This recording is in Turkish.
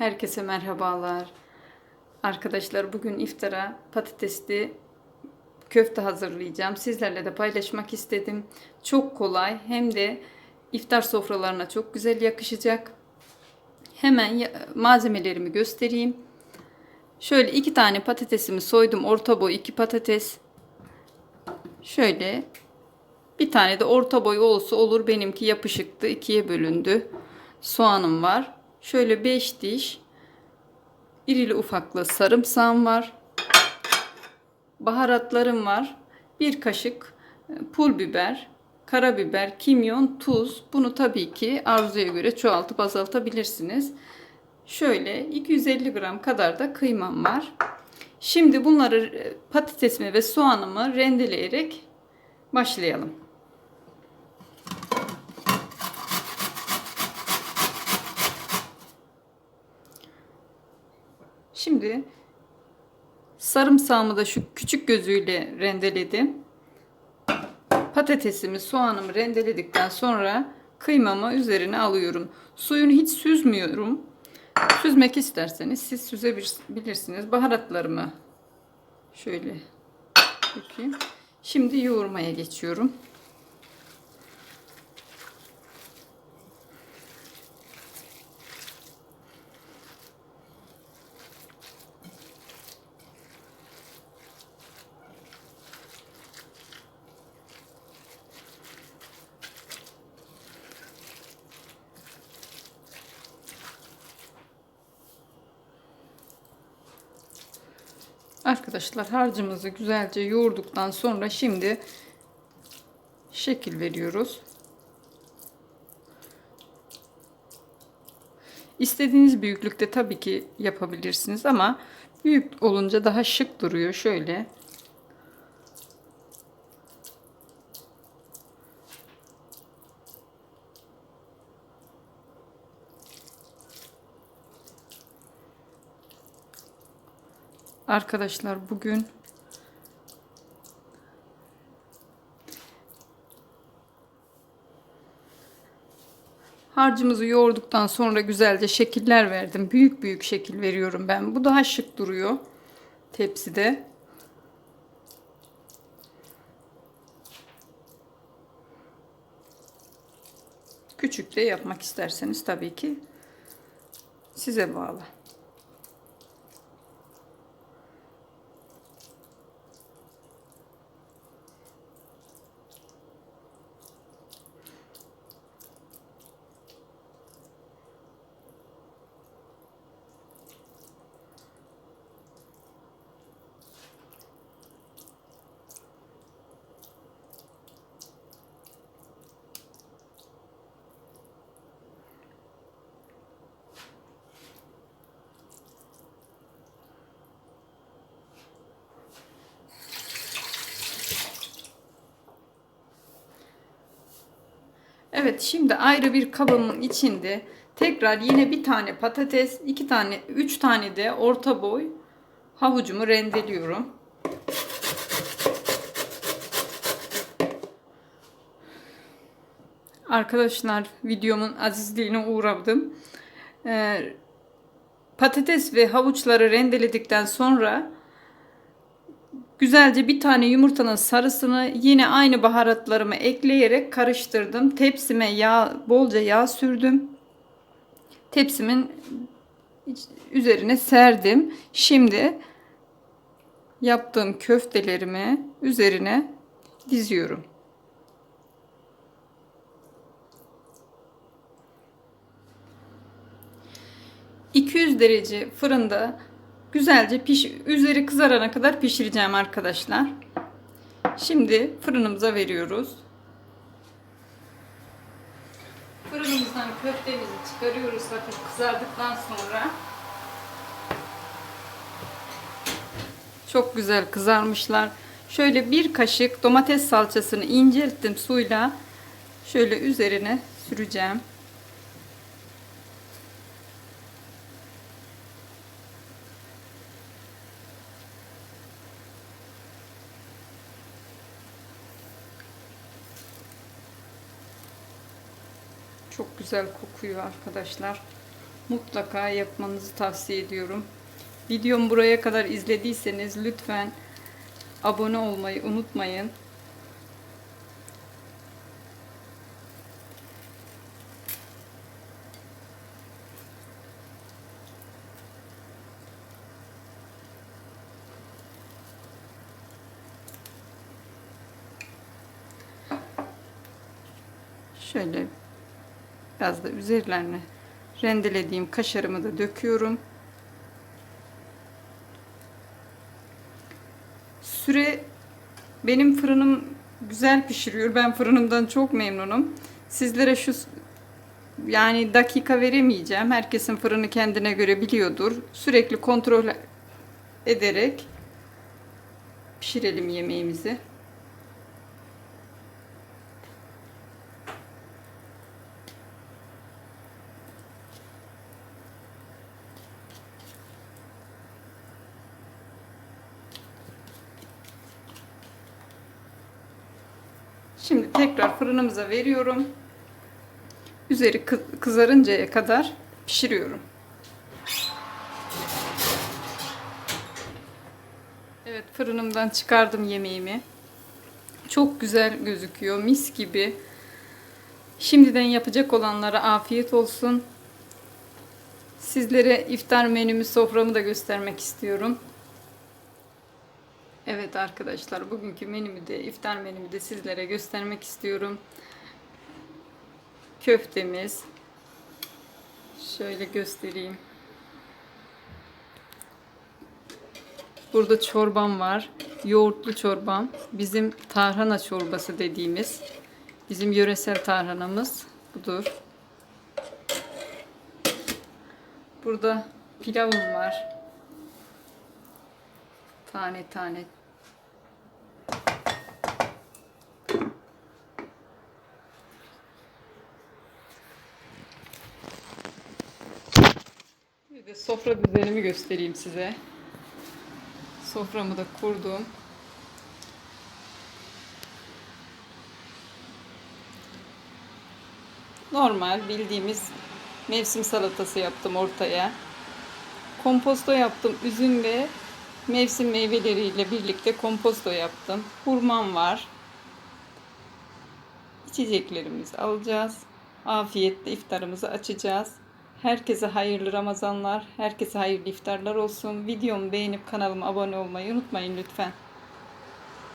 Herkese merhabalar. Arkadaşlar bugün iftara patatesli köfte hazırlayacağım. Sizlerle de paylaşmak istedim. Çok kolay hem de iftar sofralarına çok güzel yakışacak. Hemen malzemelerimi göstereyim. Şöyle iki tane patatesimi soydum. Orta boy iki patates. Şöyle bir tane de orta boy olsa olur. Benimki yapışıktı. ikiye bölündü. Soğanım var. Şöyle 5 diş irili ufaklı sarımsağım var. Baharatlarım var. Bir kaşık e, pul biber, karabiber, kimyon, tuz. Bunu tabii ki arzuya göre çoğaltıp azaltabilirsiniz. Şöyle 250 gram kadar da kıymam var. Şimdi bunları e, patatesimi ve soğanımı rendeleyerek başlayalım. Şimdi sarımsağımı da şu küçük gözüyle rendeledim. Patatesimi, soğanımı rendeledikten sonra kıymamı üzerine alıyorum. Suyunu hiç süzmüyorum. Süzmek isterseniz siz süzebilirsiniz. Baharatlarımı şöyle dökeyim. Şimdi yoğurmaya geçiyorum. Arkadaşlar harcımızı güzelce yoğurduktan sonra şimdi şekil veriyoruz. İstediğiniz büyüklükte tabii ki yapabilirsiniz ama büyük olunca daha şık duruyor. Şöyle Arkadaşlar bugün harcımızı yoğurduktan sonra güzelce şekiller verdim. Büyük büyük şekil veriyorum ben. Bu daha şık duruyor tepside. Küçük de yapmak isterseniz tabii ki size bağlı. Evet şimdi ayrı bir kabımın içinde tekrar yine bir tane patates, iki tane, üç tane de orta boy havucumu rendeliyorum. Arkadaşlar videomun azizliğine uğradım. Ee, patates ve havuçları rendeledikten sonra Güzelce bir tane yumurtanın sarısını yine aynı baharatlarımı ekleyerek karıştırdım. Tepsime yağ, bolca yağ sürdüm. Tepsimin üzerine serdim. Şimdi yaptığım köftelerimi üzerine diziyorum. ...200 derece fırında güzelce piş üzeri kızarana kadar pişireceğim arkadaşlar. Şimdi fırınımıza veriyoruz. Fırınımızdan köftemizi çıkarıyoruz hafif kızardıktan sonra. Çok güzel kızarmışlar. Şöyle bir kaşık domates salçasını incelttim suyla. Şöyle üzerine süreceğim. Çok güzel kokuyor arkadaşlar. mutlaka yapmanızı tavsiye ediyorum. Videomu buraya kadar izlediyseniz lütfen abone olmayı unutmayın. Şöyle biraz da üzerlerine rendelediğim kaşarımı da döküyorum. Süre benim fırınım güzel pişiriyor. Ben fırınımdan çok memnunum. Sizlere şu yani dakika veremeyeceğim. Herkesin fırını kendine göre biliyordur. Sürekli kontrol ederek pişirelim yemeğimizi. Şimdi tekrar fırınımıza veriyorum. Üzeri kı- kızarıncaya kadar pişiriyorum. Evet fırınımdan çıkardım yemeğimi. Çok güzel gözüküyor. Mis gibi. Şimdiden yapacak olanlara afiyet olsun. Sizlere iftar menümü, soframı da göstermek istiyorum. Evet arkadaşlar bugünkü menümü de iftar menümü de sizlere göstermek istiyorum. Köftemiz. Şöyle göstereyim. Burada çorbam var. Yoğurtlu çorbam. Bizim tarhana çorbası dediğimiz. Bizim yöresel tarhanamız budur. Burada pilavım var. Tane tane De sofra düzenimi göstereyim size. Soframı da kurdum. Normal bildiğimiz mevsim salatası yaptım ortaya. Komposto yaptım. Üzüm ve mevsim meyveleriyle birlikte komposto yaptım. Hurmam var. İçeceklerimizi alacağız. Afiyetle iftarımızı açacağız. Herkese hayırlı Ramazanlar, herkese hayırlı iftarlar olsun. Videomu beğenip kanalıma abone olmayı unutmayın lütfen.